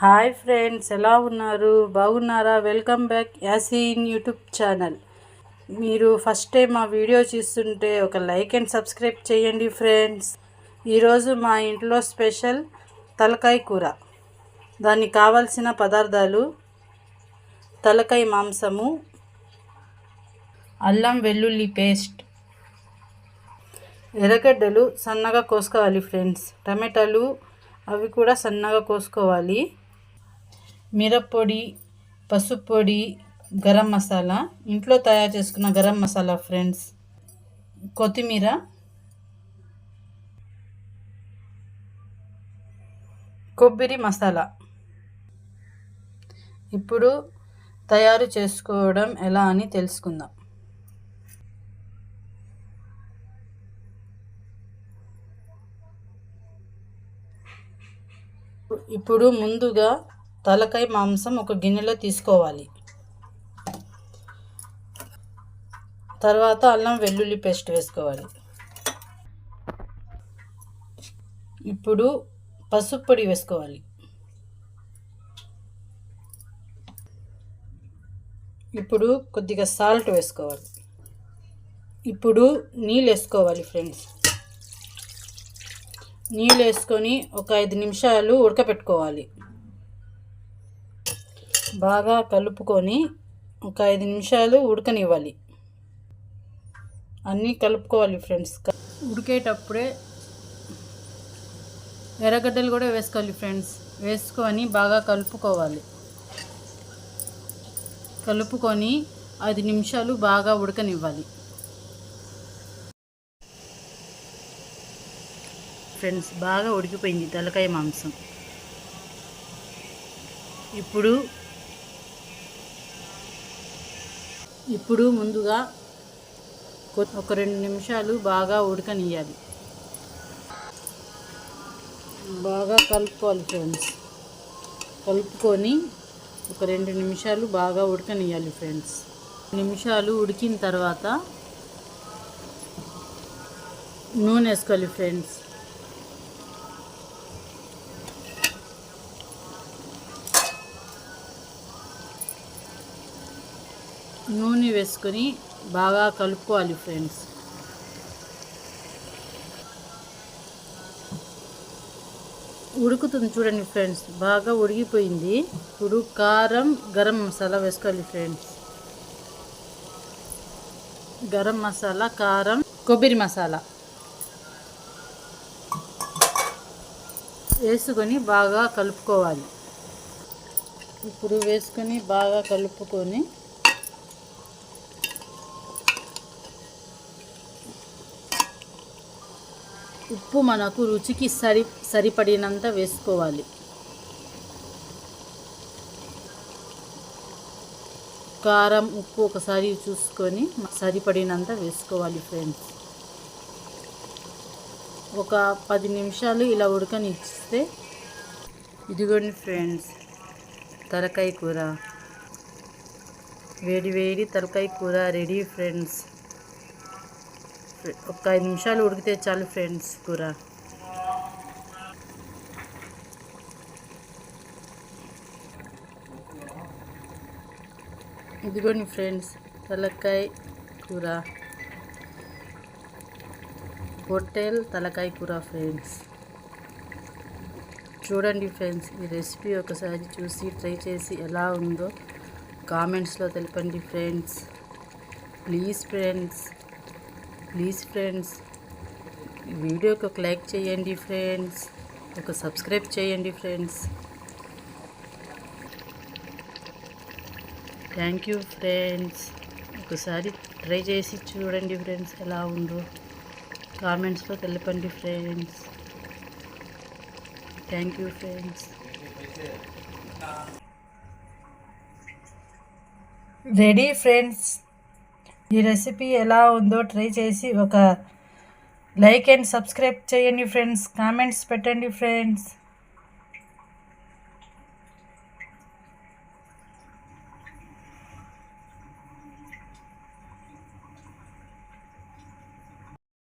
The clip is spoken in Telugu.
హాయ్ ఫ్రెండ్స్ ఎలా ఉన్నారు? బాగున్నారా? Welcome back Yaseen YouTube channel. మీరు ఫస్ట్ టైం మా వీడియో చూస్తుంటే ఒక లైక్ అండ్ సబ్స్క్రైబ్ చేయండి ఫ్రెండ్స్. ఈరోజు మా ఇంట్లో స్పెషల్ తలకాయ కూర. దానికి కావలసిన పదార్థాలు తలకాయ మాంసము అల్లం వెల్లుల్లి పేస్ట్ ఎర్రగడ్డలు సన్నగా కోసుకోవాలి ఫ్రెండ్స్. టమాటాలు అవి కూడా సన్నగా కోసుకోవాలి. మిరప్పొడి పసుపు పొడి గరం మసాలా. ఇంట్లో తయారు చేసుకున్న గరం మసాలా ఫ్రెండ్స్. కొత్తిమీర. కొబ్బరి మసాలా. ఇప్పుడు తయారు చేసుకోవడం ఎలా అని తెలుసుకుందాం. ఇప్పుడు ముందుగా తలకాయ మాంసం ఒక గిన్నెలో తీసుకోవాలి. తర్వాత అల్లం వెల్లుల్లి పేస్ట్ వేసుకోవాలి. ఇప్పుడు పసుపు పొడి వేసుకోవాలి. ఇప్పుడు కొద్దిగా సాల్ట్ వేసుకోవాలి. ఇప్పుడు నీళ్ళు వేసుకోవాలి ఫ్రెండ్స్. నీళ్ళు వేసుకొని ఒక ఐదు నిమిషాలు ఉడకపెట్టుకోవాలి. బాగా కలుపుకొని ఒక ఐదు నిమిషాలు ఉడకనివ్వాలి. అన్నీ కలుపుకోవాలి ఫ్రెండ్స్. ఉడికేటప్పుడే ఎర్రగడ్డలు కూడా వేసుకోవాలి ఫ్రెండ్స్. వేసుకొని బాగా కలుపుకోవాలి. కలుపుకొని ఐదు నిమిషాలు బాగా ఉడకనివ్వాలి. ఫ్రెండ్స్ బాగా ఉడికిపోయింది తలకాయ మాంసం. ఇప్పుడు ఇప్పుడు ముందుగా ఒక రెండు నిమిషాలు బాగా ఉడకనియాలి బాగా కలుపుకోవాలి ఫ్రెండ్స్. కలుపుకొని ఒక రెండు నిమిషాలు బాగా ఉడకనియాలి ఫ్రెండ్స్. నిమిషాలు ఉడికిన తర్వాత నూనె వేసుకోవాలి ఫ్రెండ్స్. నూనె వేసుకొని బాగా కలుపుకోవాలి ఫ్రెండ్స్. ఉడుకుతుంది చూడండి ఫ్రెండ్స్ బాగా ఉడిగిపోయింది ఇప్పుడు కారం గరం మసాలా వేసుకోవాలి ఫ్రెండ్స్. గరం మసాలా కారం కొబ్బరి మసాలా వేసుకొని బాగా కలుపుకోవాలి. ఇప్పుడు వేసుకొని బాగా కలుపుకొని ఉప్పు మనకు రుచికి సరి సరిపడినంత వేసుకోవాలి. కారం ఉప్పు ఒకసారి చూసుకొని సరిపడినంత వేసుకోవాలి ఫ్రెండ్స్. ఒక పది నిమిషాలు ఇలా ఉడకనిస్తే ఇదిగోండి ఫ్రెండ్స్ తలకాయ కూర. వేడి వేడి తలకాయ కూర రెడీ ఫ్రెండ్స్. ఒక ఐదు నిమిషాలు ఉడికితే చాలు ఫ్రెండ్స్ కూర. ఇదిగోండి ఫ్రెండ్స్ తలకాయ కూర. హోటల్ తలకాయ కూర ఫ్రెండ్స్. చూడండి ఫ్రెండ్స్ ఈ రెసిపీ ఒకసారి చూసి ట్రై చేసి ఎలా ఉందో కామెంట్స్లో తెలపండి friends. Please friends. Please friends వీడియోకి ఒక లైక్ చేయండి ఫ్రెండ్స్ ఒక సబ్స్క్రైబ్ చేయండి ఫ్రెండ్స్. థ్యాంక్ యూ ఫ్రెండ్స్ ఒకసారి ట్రై చేసి చూడండి ఫ్రెండ్స్ ఎలా ఉందో. కామెంట్స్లో తెలపండి friends. Thank you friends ready friends ఈ రెసిపీ ఎలా ఉందో ట్రై చేసి ఒక లైక్ అండ్ సబ్స్క్రైబ్ చేయండి ఫ్రెండ్స్ కామెంట్స్ పెట్టండి ఫ్రెండ్స్.